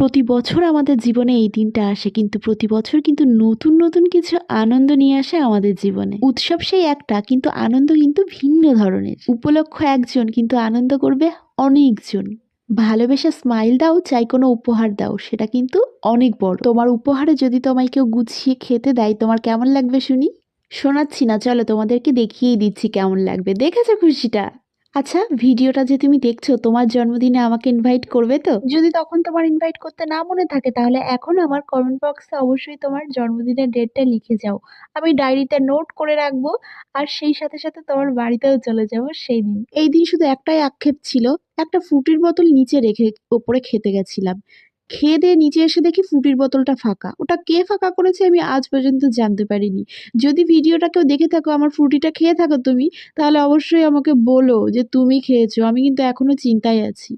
প্রতি বছর আমাদের জীবনে এই দিনটা আসে, কিন্তু প্রতি বছর কিন্তু নতুন নতুন কিছু আনন্দ নিয়ে আসে আমাদের জীবনে। উৎসব সেই একটা, কিন্তু আনন্দ কিন্তু ভিন্ন ধরনের। উপলক্ষ একজন, কিন্তু আনন্দ করবে অনেকজন। ভালোবেসে স্মাইল দাও, চাই কোনো উপহার দাও, সেটা কিন্তু অনেক বড়। তোমার উপহারে যদি তোমায় কেউ গুছিয়ে খেতে দেয়, তোমার কেমন লাগবে শুনি? শোনাচ্ছি না, চলো তোমাদেরকে দেখিয়েই দিচ্ছি কেমন লাগবে। দেখেছ খুশিটা? আচ্ছা ভিডিওটা যে তুমি দেখছ তোমার জন্মদিনে আমাকে ইনভাইট করবে তো? যদি তখন তোমার ইনভাইট করতে না মনে থাকে তাহলে এখন আমার কমেন্ট বক্সে অবশ্যই তোমার জন্মদিনের ডেটটা লিখে যাও। আমি ডায়েরিতে নোট করে রাখব আর সেই সাথে সাথে তোমার বাড়িতেও চলে যাব সেই দিন। এই দিন শুধু একটাই আক্ষেপ ছিল একটা ফ্রুটির বোতল নিচে রেখে ওপরে খেতে গেছিলাম। খেয়ে দিয়ে নিচে এসে দেখি ফুটির বোতলটা ফাঁকা। ওটা কে ফাঁকা করেছে আমি আজ পর্যন্ত জানতে পারিনি। যদি ভিডিওটা কেউ দেখে থাকো আমার ফুটিটা খেয়ে থাকো তুমি, তাহলে অবশ্যই আমাকে বলো যে তুমি খেয়েছো। আমি কিন্তু এখনও চিন্তায় আছি।